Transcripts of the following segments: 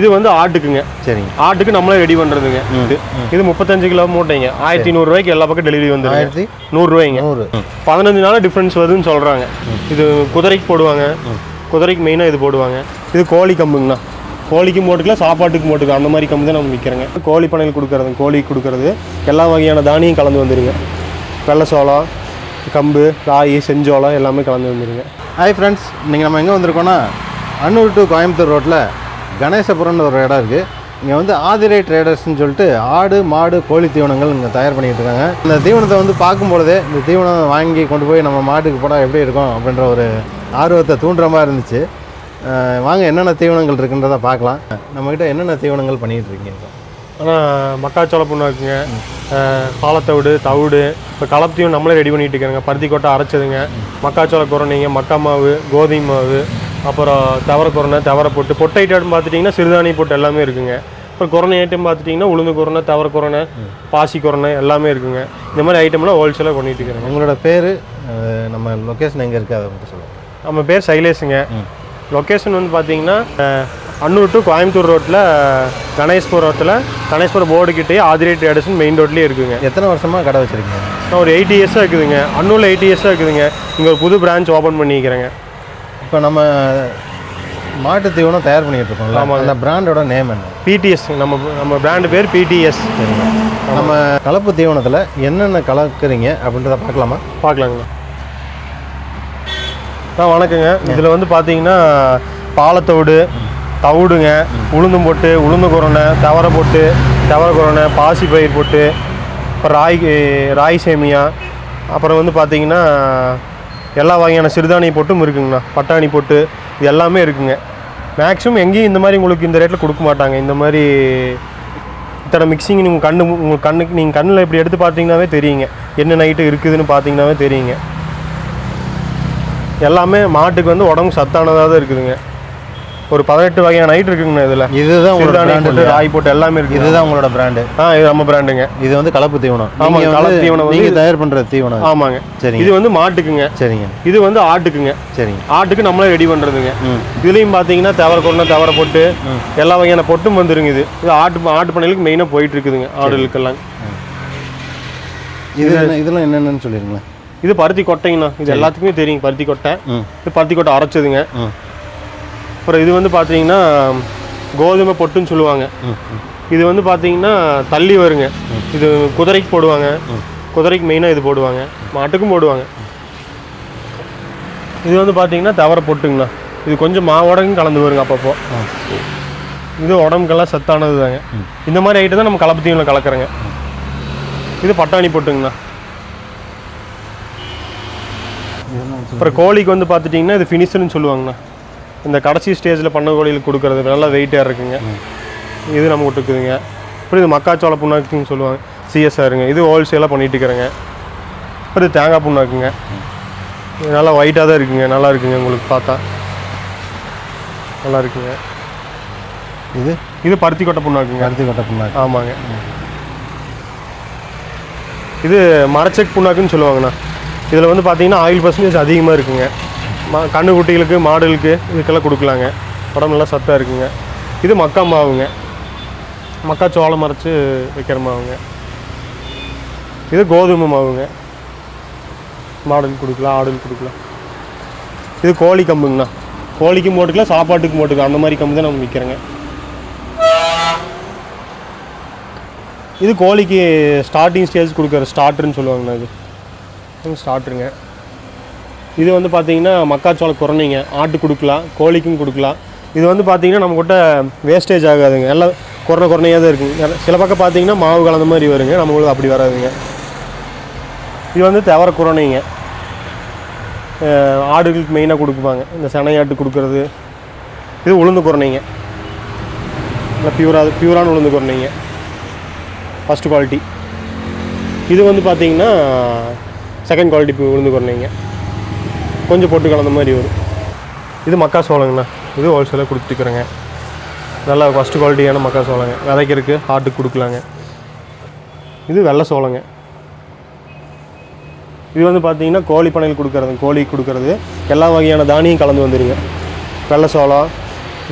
இது வந்து ஆட்டுக்குங்க. சரிங்க. ஆட்டுக்கு நம்மளே ரெடி பண்ணுறதுங்க இது. இது முப்பத்தஞ்சு கிலோ மூட்டைங்க. ஆயிரத்தி நூறுரூவாய்க்கு எல்லா பக்கம் டெலிவரி வந்துருங்க. ஆயிரத்தி நூறுரூவாய்ங்க. நூறு. பதினஞ்சு நாள் டிஃப்ரென்ஸ் வருதுன்னு சொல்கிறாங்க இது குதிரைக்கு போடுவாங்க. குதிரைக்கு மெயினாக இது போடுவாங்க. இது கோழி கம்புங்கண்ணா. கோழிக்கும் போட்டுக்கலாம் சாப்பாட்டுக்கும் போட்டுக்கலாம் அந்த மாதிரி கம்பு தான் நம்ம விற்கிறோங்க கோழி பண்ணையில் கொடுக்கறது கோழிக்கு கொடுக்கறது. எல்லா வகையான தானியம் கலந்து வந்துருங்க. வெள்ளை சோளம் கம்பு ராகி செஞ்சோளம் எல்லாமே கலந்து வந்துருங்க. ஹாய் ஃப்ரெண்ட்ஸ் இன்றைக்கி நம்ம எங்கே வந்திருக்கோம்னா அன்னூர் டு கோயம்புத்தூர் ரோட்டில் கணேசபுரம்னு ஒரு இடம் இருக்குது இங்கே வந்து ஆதிரை ட்ரேடர்ஸ்னு சொல்லிட்டு ஆடு மாடு கோழி தீவனங்கள் இங்கே தயார் பண்ணிகிட்டு இருக்காங்க. இந்த தீவனத்தை வந்து பார்க்கும்பொழுதே இந்த தீவனம் வாங்கி கொண்டு போய் நம்ம மாட்டுக்கு போனால் எப்படி இருக்கும் அப்படின்ற ஒரு ஆர்வத்தை தூண்டுற மாதிரி இருந்துச்சு. வாங்க என்னென்ன தீவனங்கள் இருக்குன்றதை பார்க்கலாம். நம்மக்கிட்ட என்னென்ன தீவனங்கள் பண்ணிகிட்டு இருக்கீங்க? ஆனால் மக்காச்சோள புண்ணாக்குங்க இருக்குங்க. பாலத்தவிடு தவிடு இப்போ கலப்பையும் நம்மளே ரெடி பண்ணிகிட்டு இருக்கிறோங்க பருத்தி கொட்டை அரைச்சதுங்க. மக்காச்சோள குரணிங்க மக்கா மாவு கோதுமை மாவு அப்புறம் தவர குரணை தவர பொட்டு பொட்டை ஐட்டம் பார்த்துட்டிங்கன்னா சிறுதானிய பொட்டு எல்லாமே இருக்குங்க. அப்புறம் குரணை ஐட்டம் பார்த்துட்டிங்கன்னா உளுந்து குரணை தவர குரணை பாசி குரணை எல்லாமே இருக்குங்க. இந்த மாதிரி ஐட்டம்லாம் ஹோல்சேலாக பண்ணிட்டு இருக்கிறோங்க. உங்களோட பேர் நம்ம லொக்கேஷன் எங்கே இருக்குது அதை மட்டும் சொல்லுங்கள் நம்ம பேர் சைலேஷுங்க. லொக்கேஷன் வந்து பார்த்தீங்கன்னா அன்னூர் டு கோயம்புத்தூர் ரோட்டில் கணேஷ்புரம் ரோட்டில் கணேஷ்புரம் போர்டு கிட்டே ஆதிரே ட்ரேடர்ஸ்னு மெயின் ரோட்லேயே இருக்குங்க. எத்தனை வருஷமாக கடை வச்சுருக்கீங்க? நான் ஒரு எயிட் இயர்ஸாக இருக்குதுங்க. அன்னூரில் எயிட் இயர்ஸாக இருக்குதுங்க. இங்கே ஒரு புது பிரான்ச் ஓப்பன் பண்ணிக்கிறேங்க. இப்போ நம்ம மாட்டு தீவனம் தயார் பண்ணிட்டு இருக்கோம்ல அந்த பிராண்டோட நேம் என்ன? பிடிஎஸ் நம்ம நம்ம பிராண்டு பேர் பிடிஎஸ் நம்ம கலப்பு தீவனத்தில் என்னென்ன கலக்குறீங்க அப்படின்றத பார்க்கலாமா? பார்க்கலாங்கண்ணா ஆ வணக்கங்க. இதில் வந்து பார்த்தீங்கன்னா பாலத்தோடு தவிடுங்க உளுந்தும் போட்டு உளுந்து குரணை தவரை போட்டு தவர குரணை பாசி பயிர் போட்டு அப்புறம் ராய் ராய் சேமியா அப்புறம் வந்து பார்த்தீங்கன்னா எல்லா வகையான சிறுதானிய போட்டும் இருக்குங்கண்ணா. பட்டாணி போட்டு இது எல்லாமே இருக்குங்க. மேக்ஸிமம் எங்கேயும் இந்த மாதிரி உங்களுக்கு இந்த ரேட்டில் கொடுக்க மாட்டாங்க. இந்த மாதிரி இத்தனை மிக்சிங் நீங்கள் கண்ணு உங்கள் கண்ணுக்கு நீங்கள் கண்ணில் இப்படி எடுத்து பார்த்தீங்கன்னாவே தெரியுங்க. என்ன நைட்டு இருக்குதுன்னு பார்த்தீங்கன்னாவே தெரியுங்க. எல்லாமே மாட்டுக்கு வந்து உடம்பு சத்தானதாக தான் இருக்குதுங்க. ஒரு பதினெட்டு வகையான நைட் இருக்குங்கண்ணா இதில். இதுதான் உங்களோட பிராண்டு ராய் போட்டு எல்லாமே இருக்குது இதுதான் உங்களோட பிராண்டு ஆ இது நம்ம பிராண்டுங்க இது வந்து கலப்பு தீவனம். ஆமாங்க, கலப்பு தீவனம் வந்து- நீங்க தயார் பண்ற தீவனம். ஆமாங்க. சரிங்க. இது வந்து மாட்டுக்குங்க. சரிங்க. இது வந்து ஆட்டுக்குங்க. சரிங்க. ஆட்டுக்கு நம்மளே ரெடி பண்ணுறதுங்க இதுலேயும் பார்த்தீங்கன்னா தவற கொண்டை தவற போட்டு எல்லா வகையான பொட்டும் வந்துருங்க இது. இது ஆட்டு ஆட்டு பண்ணைகளுக்கு மெயினாக போயிட்டு இருக்குதுங்க ஆடுகளுக்கெல்லாம். இது இதெல்லாம் என்னென்னு சொல்லிருங்களேன். இது பருத்தி கொட்டைங்கண்ணா. இது எல்லாத்துக்குமே தெரியும் பருத்தி கொட்டை. இது பருத்தி கொட்டை அரைச்சதுங்க. அப்புறம் இது வந்து பார்த்தீங்கன்னா கோதுமை பொட்டுன்னு சொல்லுவாங்க. இது வந்து பார்த்தீங்கன்னா தள்ளி வருங்க. இது குதிரைக்கு போடுவாங்க. குதிரைக்கு மெயினாக இது போடுவாங்க. மாட்டுக்கும் போடுவாங்க. இது வந்து பார்த்தீங்கன்னா தவற பொட்டுங்கண்ணா. இது கொஞ்சம் மாவோடக்கும் கலந்து வருங்க அப்பப்போ. இது உடம்புக்கெல்லாம் சத்தானது தாங்க இந்த மாதிரி ஐட்டம் தான் நம்ம கலப்பத்தீவில் கலக்குறோங்க. இது பட்டாணி பொட்டுங்கண்ணா. அப்புறம் கோழிக்கு வந்து பார்த்துட்டிங்கன்னா இது ஃபினிஷர்னு சொல்லுவாங்கண்ணா. இந்த கடைசி ஸ்டேஜில் பண்ண கோழிகளுக்கு கொடுக்குறது நல்லா வெயிட்டாக இருக்குங்க. இது நம்ம விட்டுக்குதுங்க. அப்புறம் இது மக்காச்சோள புண்ணாக்குன்னு சொல்லுவாங்க. சிஎஸ்ஆருங்க இது ஹோல்சேலாக பண்ணிட்டு இருக்கிறேங்க. அப்புறம் இது தேங்காய் புண்ணாக்குங்க. நல்லா ஒயிட்டாக தான் இருக்குங்க. நல்லா இருக்குங்க உங்களுக்கு பார்த்தா. நல்லா இருக்குங்க. இது? இது பருத்தி கொட்டை புண்ணாக்குங்க. கருத்து கொட்டை புண்ணாக்கு. ஆமாங்க. இது மரச்செக் புண்ணாக்குன்னு சொல்லுவாங்கண்ணா. இதில் வந்து பார்த்தீங்கன்னா ஆயில் பர்சன்டேஜ் அதிகமாக இருக்குங்க. மா கண்ணுக்குட்டிகளுக்கு மாடுகளுக்கு இதுக்கெல்லாம் கொடுக்கலாங்க. உடம்பு நல்லா சத்தாக இருக்குங்க. இது மக்கா மாவுங்க. மக்கா சோளம் மறைச்சி வைக்கிற மாவுங்க. இது கோதுமை மாவுங்க. மாடல் கொடுக்கலாம் ஆடுகள் கொடுக்கலாம். இது கோழி கம்புங்கண்ணா. கோழிக்கும் போட்டுக்கலாம் சாப்பாட்டுக்கும் போட்டுக்கலாம். அந்த மாதிரி கம்பு தான் நம்ம விற்கிறோங்க இது கோழிக்கு ஸ்டார்டிங் ஸ்டேஜ் கொடுக்குற ஸ்டார்டர்னு சொல்லுவாங்கண்ணா இது. ஸ்டார்டருங்க இது வந்து பார்த்தீங்கன்னா மக்காச்சோள குறைஞ்சிங்க ஆட்டு கொடுக்கலாம் கோழிக்கும் கொடுக்கலாம். இது வந்து பார்த்திங்கன்னா நம்ம கிட்ட வேஸ்டேஜ் ஆகாதுங்க. எல்லாம் குறை குறையாக தான் இருக்குங்க. சில பக்கம் பார்த்திங்கன்னா மாவு கலந்த மாதிரி வருங்க. நம்மளுக்கு அப்படி வராதுங்க. இது வந்து தவற குறைஞ்சிங்க ஆடுகளுக்கு மெயினாக கொடுப்பாங்க. இந்த சனையாட்டு கொடுக்கறது. இது உளுந்து குறைஞ்சிங்க இல்லை பியூராக பியூரான உளுந்து குறைஞ்சிங்க ஃபஸ்ட்டு குவாலிட்டி இது வந்து பார்த்திங்கன்னா செகண்ட் குவாலிட்டி உளுந்து குறைஞ்சிங்க கொஞ்சம் பொட்டு கலந்த மாதிரி வரும். இது மக்கா சோளங்கண்ணா. இது ஹோல்சேலாக கொடுத்துருக்குறேங்க நல்லா ஃபஸ்ட்டு குவாலிட்டியான மக்கா சோளங்க. விதைக்கிறதுக்கு ஆட்டுக்கு கொடுக்கலாங்க. இது வெள்ளை சோளங்க. இது வந்து பார்த்தீங்கன்னா கோழி பண்ணையில் கொடுக்கறது கோழிக்கு கொடுக்கறது. எல்லா வகையான தானியம் கலந்து வந்துருங்க. வெள்ளை சோளம்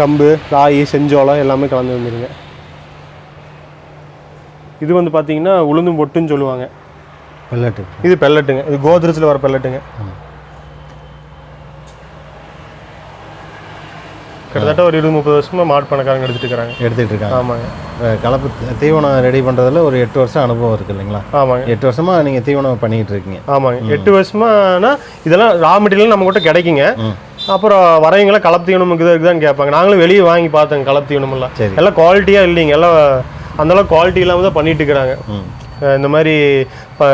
கம்பு ராகி செஞ்சோளம் எல்லாமே கலந்து வந்துருங்க. இது வந்து பார்த்தீங்கன்னா உளுந்தும் பொட்டுன்னு சொல்லுவாங்க. வெள்ளட்டு இது பெல்லட்டுங்க. இது கோத்ரேஜில் வர பெல்லட்டுங்க. கிட்டத்தட்ட ஒரு இருபது முப்பது வருஷமா மாடு பணக்காரங்க எடுத்துட்டு இருக்கிறாங்க. எடுத்துக்கிட்டு இருக்காங்க. ஆமாங்க. கலப்பு தீவனம் ரெடி பண்ணுறதுல ஒரு எட்டு வருஷம் அனுபவம் இருக்குது இல்லைங்களா? ஆமாங்க. எட்டு வருஷமாக நீங்கள் தீவனம் பண்ணிக்கிட்டு இருக்கீங்க. ஆமாங்க. எட்டு வருஷமானா இதெல்லாம் ரா மெட்டீரியல் நம்ம கிட்ட கிடைக்குங்க. அப்புறம் வரவங்களாம் கலப்பு தீவனம் இருக்குது இருக்குதான்னு கேட்பாங்க. நாங்களும் வெளியே வாங்கி பார்த்தோங்க கலப்பு தீவனம் எல்லாம் சரி. எல்லாம் குவாலிட்டியாக இல்லைங்க. எல்லாம் அந்தளவுக்கு குவாலிட்டி இல்லாமல் தான் பண்ணிட்டு இருக்கிறாங்க. இந்த மாதிரி இப்போ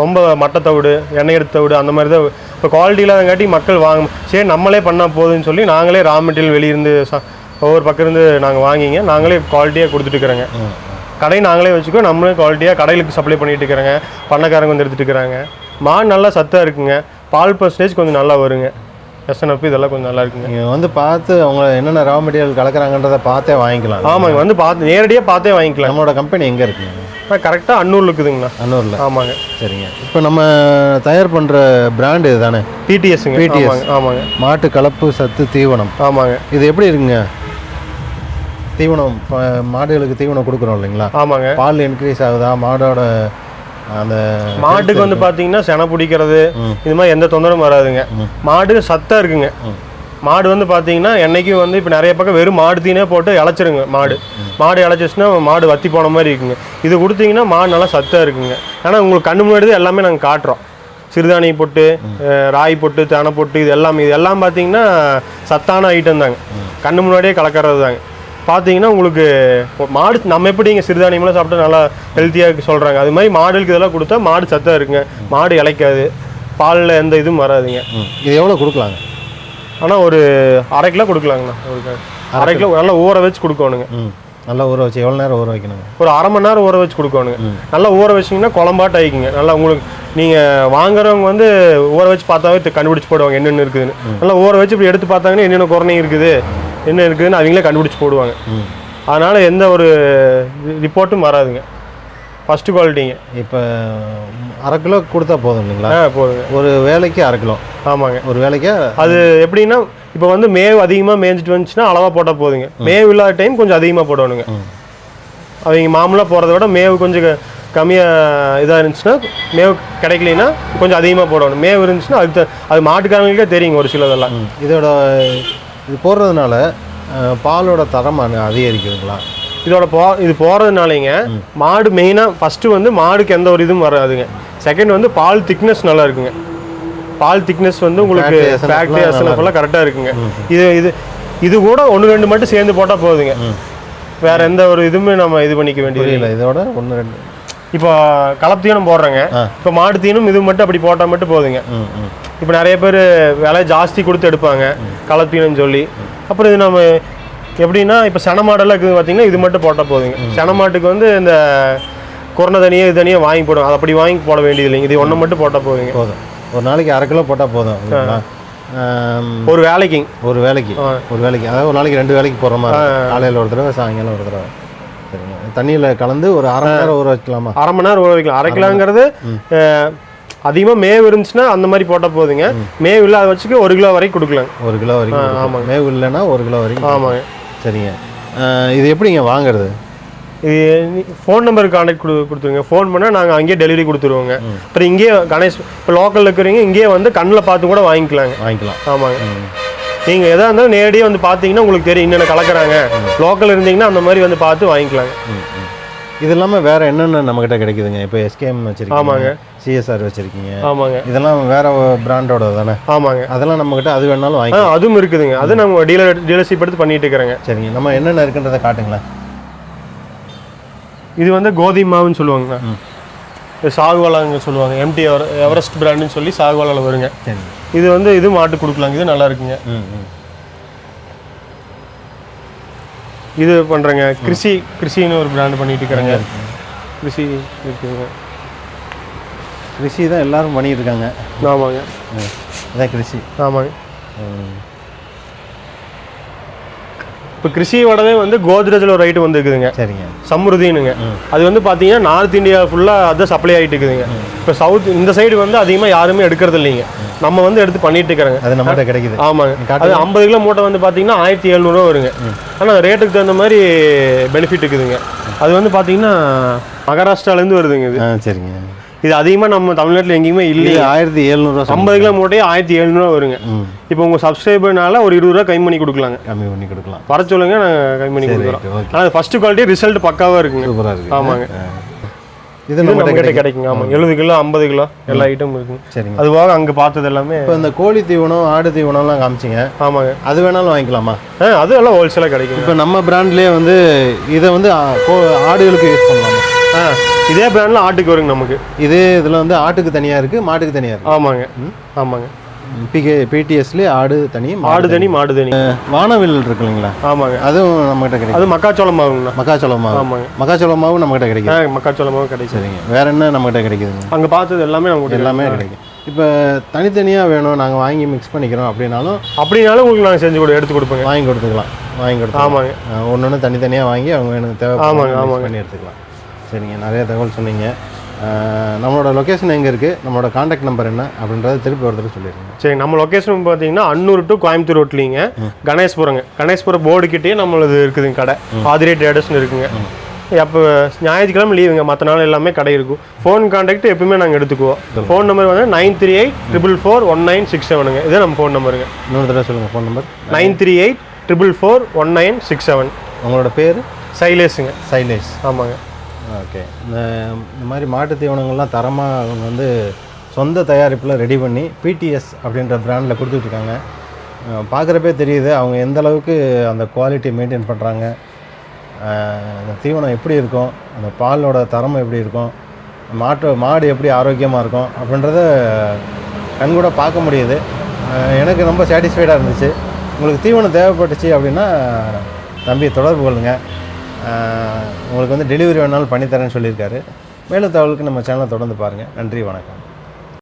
ரொம்ப மட்டத்தவிடு எண்ணெய் எடுத்த தவிடு அந்த மாதிரி தான் இப்போ குவாலிட்டி இல்லாதங்காட்டி மக்கள் வாங்க சரி நம்மளே பண்ணால் போதுன்னு சொல்லி நாங்களே ரா மெட்டீரியல் வெளியிருந்து ச- ஒவ்வொரு பக்கம் இருந்து நாங்கள் வாங்கிங்க. நாங்களே குவாலிட்டியாக கொடுத்துட்டு இருக்கிறோங்க. ம் கடை நாங்களே வச்சுக்கோ நம்மளே குவாலிட்டியாக கடைகளுக்கு சப்ளை பண்ணிட்டு இருக்கிறாங்க. பண்ணக்காரங்க வந்து எடுத்துட்டு இருக்கிறாங்க. மாடு நல்லா சத்தாக இருக்குங்க. பால் பர்சன்டேஜ் கொஞ்சம் நல்லா வருங்க. எஸ்என்எஃப் இதெல்லாம் கொஞ்சம் நல்லா இருக்குங்க. நீங்கள் வந்து பார்த்து அவங்க என்னென்ன ரா மெட்டீரியல் கலக்குறாங்கன்றதை பார்த்தே வாங்கிக்கலாம். ஆமாங்க வந்து பார்த்து நேரடியாக பார்த்தே வாங்கிக்கலாம். நம்மளோட கம்பெனி எங்கே இருக்குங்க? கரெக்டாக அன்னூர் இருக்குதுங்கண்ணா. அன்னூரில்? ஆமாங்க. சரிங்க. இப்போ நம்ம தயார் பண்ணுற பிராண்டு இதுதானே டிடிஎஸ்ங்க TTS. ஆமாங்க மாட்டு கலப்பு சத்து தீவனம். ஆமாங்க. இது எப்படி இருக்குங்க? தீவனம் மாடுகளுக்கு தீவனம் கொடுக்குறோம் இல்லைங்களா? ஆமாங்க. பால் இன்க்ரீஸ் ஆகுதா? மாடோட அந்த மாட்டுக்கு வந்து பார்த்தீங்கன்னா செனை பிடிக்கிறது. இது மாதிரி எந்த தொந்தரவும் வராதுங்க. மாடு சத்தாக இருக்குங்க. மாடு வந்து பார்த்தீங்கன்னா என்றைக்கும் வந்து இப்போ நிறைய பக்கம் வெறும் மாடு தீனே போட்டு இழைச்சிருங்க மாடு. மாடு இழைச்சிச்சுன்னா மாடு வத்தி போன மாதிரி இருக்குங்க. இது கொடுத்தீங்கன்னா மாடு நல்லா சத்தாக இருக்குங்க. ஆனால் உங்களுக்கு கண்ணு முன்னாடி தான் எல்லாமே நாங்கள் காட்டுறோம். சிறுதானிய பொட்டு ராய் பொட்டு தேனை பொட்டு இது எல்லாமே. இது எல்லாம் பார்த்தீங்கன்னா சத்தான ஐட்டம் தாங்க. கண்ணு முன்னாடியே கலக்கிறது தாங்க. பார்த்தீங்கன்னா உங்களுக்கு மாடு நம்ம எப்படி இங்கே சிறுதானியமெல்லாம் சாப்பிட்டா நல்லா ஹெல்த்தியாக சொல்கிறாங்க அது மாதிரி மாடுகளுக்கு இதெல்லாம் கொடுத்தா மாடு சத்தாக இருக்குங்க. மாடு இளைக்காது பாலில் எந்த இதுவும் வராதுங்க. இது எவ்வளோ கொடுக்கலாங்க? ஆனால் ஒரு அரை கிலோ கொடுக்கலாங்கண்ணா ஒரு அரை கிலோ நல்லா ஊற வச்சு கொடுக்கணுங்க. நல்லா ஊற வச்சு எவ்வளோ நேரம் ஊற வைக்கணுங்க? ஒரு அரை மணி நேரம் ஊற வச்சு கொடுக்கணுங்க. நல்லா ஊற வச்சிங்கன்னா குழம்பாட்ட ஆயிக்குங்க. நல்லா உங்களுக்கு நீங்கள் வாங்குறவங்க வந்து ஊற வச்சு பார்த்தாவே கண்டுபிடிச்சு போடுவாங்க என்னென்ன இருக்குதுன்னு. நல்லா ஊற வச்சு இப்படி எடுத்து பார்த்தாங்கன்னா என்னென்ன குறைனை இருக்குது என்ன இருக்குதுன்னு அவங்களே கண்டுபிடிச்சு போடுவாங்க. அதனால் எந்த ஒரு ரிப்போர்ட்டும் வராதுங்க. ஃபஸ்ட்டு குவாலிட்டிங்க இப்போ அரை கிலோ கொடுத்தா போதும் இல்லைங்களா? போதுங்க. ஒரு வேலைக்கு அரை கிலோ. ஆமாங்க. ஒரு வேலைக்கு அது எப்படின்னா இப்போ வந்து மேவு அதிகமாக மேய்ஞ்சிட்டு வந்துச்சுன்னா அளவாக போட்டால் போதுங்க. மேவு இல்லாத டைம் கொஞ்சம் அதிகமாக போடணுங்க. அவங்க மாமூலாக போகிறத விட மேவு கொஞ்சம் கம்மியாக இதாக இருந்துச்சுன்னா மேவு கிடைக்கலைன்னா கொஞ்சம் அதிகமாக போடணும். மேவு இருந்துச்சுன்னா அது அது மாட்டுக்காரங்களுக்கே தெரியுங்க ஒரு சிலதெல்லாம். இதோட இது போடுறதுனால பாலோட தரம் அதிகரிக்குதுங்களா? இதோட போ இது போகிறதுனாலேங்க மாடு மெயினாக ஃபஸ்ட்டு வந்து மாடுக்கு எந்த ஒரு இதுவும் வராதுங்க. செகண்ட் வந்து பால் திக்னஸ் நல்லா இருக்குங்க. பால் திக்னஸ் வந்து உங்களுக்கு ஃபேக்ட்ரி எல்லாம் கரெக்டாக இருக்குங்க. இது இது இது கூட ஒன்று ரெண்டு மட்டும் சேர்ந்து போட்டால் போதுங்க. ம். வேற எந்த ஒரு இதுவுமே நம்ம இது பண்ணிக்க வேண்டியது புரியல இதோட ஒன்று ரெண்டு. இப்போ கலப்பு தீவனம் போடுறேங்க. இப்போ மாடு தீவனம் இது மட்டும் அப்படி போட்டால் மட்டும் போதுங்க. இப்போ நிறைய பேர் விலை ஜாஸ்தி கொடுத்து எடுப்பாங்க. கலப்பு தீவனம் சொல்லி. அப்புறம் இது நம்ம எப்படின்னா இப்போ சென மாடெல்லாம் இருக்குது பார்த்தீங்கன்னா இது மட்டும் போட்டால் போதுங்க. சென மாட்டுக்கு வந்து இந்த குறைந்த தனியாக இது தனியாக வாங்கி போடும் அது அப்படி வாங்கி போட வேண்டியது இல்லைங்க இது ஒன்று மட்டும் போட்டால் போதுங்க. போதும். ஒரு நாளைக்கு அரை கிலோ போட்டால் போதும். ஒரு வேலைக்குங்க ஒரு வேலைக்கு. ஒரு வேலைக்கு. அதாவது ஒரு நாளைக்கு ரெண்டு வேலைக்கு போடுற மாதிரி காலையில் ஒரு தடவை சாயங்காலம் ஒரு தடவை. சரிங்க. தண்ணியில் கலந்து ஒரு அரை மணி நேரம் ஊற வைக்கலாமா? அரை மணி நேரம் ஊற வைக்கலாம். அரை கிலோங்கிறது அதிகமாக மேவு இருந்துச்சுன்னா அந்த மாதிரி போட்டால் போதுங்க. மேவு இல்லாத வச்சுக்க ஒரு கிலோ வரைக்கும் கொடுக்கலாங்க. ஒரு கிலோ வரைக்கும் கொடுக்கலாம். மேவு இல்லைன்னா ஒரு கிலோ வரைக்கும் ஆமாங்க. சரிங்க இது எப்படிங்க வாங்குறது? இது ஃபோன் நம்பருக்கு கான்டாக்ட் கொடு கொடுத்துருங்க. ஃபோன் பண்ணால் நாங்கள் அங்கேயே டெலிவரி கொடுத்துருவோங்க. அப்புறம் இங்கேயே கணேஷ் இப்போ லோக்கலில் இருக்கிறவங்க இங்கேயே வந்து கண்ணில் பார்த்து கூட வாங்கிக்கலாங்க. வாங்கிக்கலாம். ஆமாங்க. நீங்கள் எதாக இருந்தாலும் நேரடியாக வந்து பார்த்தீங்கன்னா உங்களுக்கு தெரியும் என்னென்ன கலக்குறாங்க. லோக்கல் இருந்தீங்கன்னா அந்த மாதிரி வந்து பார்த்து வாங்கிக்கலாங்க. இது இல்லாமல் வேற என்னென்ன நம்மக்கிட்ட கிடைக்குதுங்க? இப்போ எஸ்கேஎம் வச்சிருக்கீங்க ஆமாங்க. சிஎஸ்ஆர் வச்சிருக்கீங்க. ஆமாங்க. இதெல்லாம் வேற பிராண்டோட தானே? ஆமாங்க. அதெல்லாம் நம்மக்கிட்ட அது வேணாலும் வாங்கி அதுவும் இருக்குதுங்க. அது நம்ம டீலர் டீலர்ஷிப் எடுத்து பண்ணிட்டு இருக்கிறேங்க. சரிங்க. நம்ம என்னென்ன இருக்குன்றதை காட்டுங்களேன். இது வந்து கோதுமை மாவுன்னு சொல்லுவாங்கண்ணா இது சாகுவாலாங்க சொல்லுவாங்க. எம்டி எவரெஸ்ட் பிராண்டுன்னு சொல்லி சாகுவாலால வருங்க. இது வந்து இது மாட்டு கொடுக்கலாங்க. இது நல்லா இருக்குங்க ம் ம் இது பண்ணுறேங்க கிருஷி கிருஷின்னு ஒரு பிராண்ட் பண்ணிட்டு இருக்கிறேங்க கிருஷி இருக்குங்க. கிருஷி தான் எல்லாரும் பண்ணிட்டு இருக்காங்க ஆமாங்க. அதான் கிருஷி. ஆமாங்க. இப்போ கிருஷியோடவே வந்து கோத்ரேஜில் ஒரு ஐட்டம் வந்து இருக்குதுங்க சரிங்க. சம்ருதினுங்க. அது வந்து பார்த்தீங்கன்னா நார்த் இந்தியா ஃபுல்லாக அதான் சப்ளை ஆகிட்டு இருக்குதுங்க இப்போ சவுத் இந்த சைடு வந்து அதிகமாக யாருமே எடுக்கிறது இல்லைங்க. நம்ம வந்து எடுத்து பண்ணிட்டு இருக்கிறோங்க அது நம்மகிட்ட கிடைக்குது. ஆமாங்க. அது ஐம்பது கிலோ மூட்டை வந்து பார்த்தீங்கன்னா ஆயிரத்தி எழுநூறுவா வருங்க. ஆனால் ரேட்டுக்கு தகுந்த மாதிரி பெனிஃபிட் இருக்குதுங்க. அது வந்து பார்த்தீங்கன்னா மகாராஷ்டிராலேருந்து வருதுங்க இது. சரிங்க. இது அதிகமாக நம்ம தமிழ்நாட்டில் எங்கேயுமே இல்லைங்க ஆயிரத்தி எழுநூறுவா ஐம்பது கிலோ மூட்டையே ஆயிரத்தி எழுநூறுவா வருங்க. இப்போ உங்கள் சப்ஸ்கிரைபர்னால ஒரு இருபது ரூபா கம்மி பண்ணி கொடுக்கலாங்க. கம்மி பண்ணி கொடுக்கலாம். வர சொல்லுங்க நாங்கள் கம்மி பண்ணி கொடுக்குறோம். ஆனால் ஃபர்ஸ்ட் குவாலிட்டி ரிசல்ட் பக்காவாக இருக்குங்க. சூப்பராக ஆமாங்க. இது நம்ம கிட்ட கிடைக்குங்க. ஆமாம் எழுபது கிலோ ஐம்பது கிலோ எல்லா ஐட்டமும் இருக்குங்க. சரிங்க. அதுவாக அங்கே பார்த்தது எல்லாமே இப்போ இந்த கோழி தீவனம் ஆடு தீவனம்லாம் காமிச்சிங்க. ஆமாங்க. அது வேணாலும் வாங்கிக்கலாமா? ஆ அது எல்லாம் ஹோல்சேலாக கிடைக்குங்க. இப்போ நம்ம பிராண்ட்லேயே வந்து இதை வந்து கோ- ஆடுகளுக்கு யூஸ் பண்ணலாமா? ஆ. இதே பிராண்டில் ஆட்டுக்கு வருங்க நமக்கு. இதே இதில் வந்து ஆட்டுக்கு தனியாக இருக்குது மாட்டுக்கு தனியாக இருக்குது ஆமாங்க. ஆமாங்க. பிகே பிடிஎஸ்லேயே ஆடு தனி மா- ஆடு தனி மாடு தனி. வானவில் இருக்கு இல்லைங்களா? ஆமாங்க. அதுவும் நம்மகிட்ட கிடைக்கும். அது மக்காச்சோளம் மாவுங்கண்ணா மக்காச்சோள மாவு ஆமாங்க. மக்காச்சோள மாவு நம்மகிட்ட கிடைக்கும். ஆ மக்காச்சோளம் மாவு கிடைக்கும். சரிங்க. வேற என்ன நம்மகிட்ட கிடைக்குதுங்க? அங்கே பார்த்தது எல்லாமே நமக்கு எல்லாமே கிடைக்கும். இப்போ தனித்தனியாக வேணும் நாங்கள் வாங்கி மிக்ஸ் பண்ணிக்கிறோம் அப்படின்னாலும் அப்படினாலும் உங்களுக்கு நாங்கள் செஞ்சு கொடு எடுத்து கொடுப்போங்க. வாங்கி கொடுத்துக்கலாம். வாங்கி கொடுத்துக்கலாம். ஆமாங்க. ஒன்று ஒன்று தனித்தனியாக வாங்கி அவங்க எனக்கு ஆமாங்க, தேவை ஆமாங்க. பண்ணி எடுத்துக்கலாம். சரிங்க நிறைய தகவல் சொன்னீங்க. நம்மளோட லொக்கேஷன் எங்கே இருக்குது நம்மளோட காண்டாக்ட் நம்பர் என்ன? அப்படின்றத திருப்பி ஒரு தடவை சொல்லிடுங்க. சரி நம்ம லொக்கேஷன் பார்த்தீங்கன்னா அன்னூர் டு கோயம்புத்தூர் ரோட்லிங்க கணேஷ்புரங்க. கணேஷ்புரம் போர்டு கிட்டேயே நம்மளது இருக்குதுங்க கடை. ஆதிரே ட்ரேடர்ஸ்னு இருக்குங்க. அப்போ ஞாயிற்றுக்கிழமை லீவுங்க மற்ற நாள் எல்லாமே கடை இருக்கும். ஃபோன் கான்டாக்ட் எப்பவுமே நாங்கள் எடுத்துக்குவோம். ஃபோன் நம்பர் வந்து nine three eight triple four one nine six செவனுங்க இது நம்ம ஃபோன் நம்பருங்க இன்னொரு தடவை சொல்லுங்கள் phone number nine three eight triple four one nine six seven உங்களோட பேர்? சைலேஸுங்க சைலேஷ். ஆமாங்க. ஓகே. இந்த இந்த மாதிரி மாட்டு தீவனங்கள்லாம் தரமாக அவங்க வந்து சொந்த தயாரிப்பில் ரெடி பண்ணி பிடிஎஸ் அப்படின்ற பிராண்டில் கொடுத்துட்ருக்காங்க. பார்க்குறப்பே தெரியுது அவங்க எந்த அளவுக்கு அந்த குவாலிட்டி மெயின்டைன் பண்ணுறாங்க அந்த தீவனம் எப்படி இருக்கும் அந்த பாலோட தரம் எப்படி இருக்கும் மாட்டு மாடு எப்படி ஆரோக்கியமாக இருக்கும் அப்படின்றத கண்கூட பார்க்க முடியுது. எனக்கு ரொம்ப சாட்டிஸ்ஃபைடாக இருந்துச்சு. உங்களுக்கு தீவனம் தேவைப்பட்டுச்சு அப்படின்னா தம்பி தொடர்பு கொள்ளுங்கள் உங்களுக்கு வந்து டெலிவரி வேணாலும் பண்ணித்தரேன்னு சொல்லியிருக்காரு. மேலும் தகவலுக்கு நம்ம சேனலை தொடர்ந்து பாருங்கள் நன்றி வணக்கம்.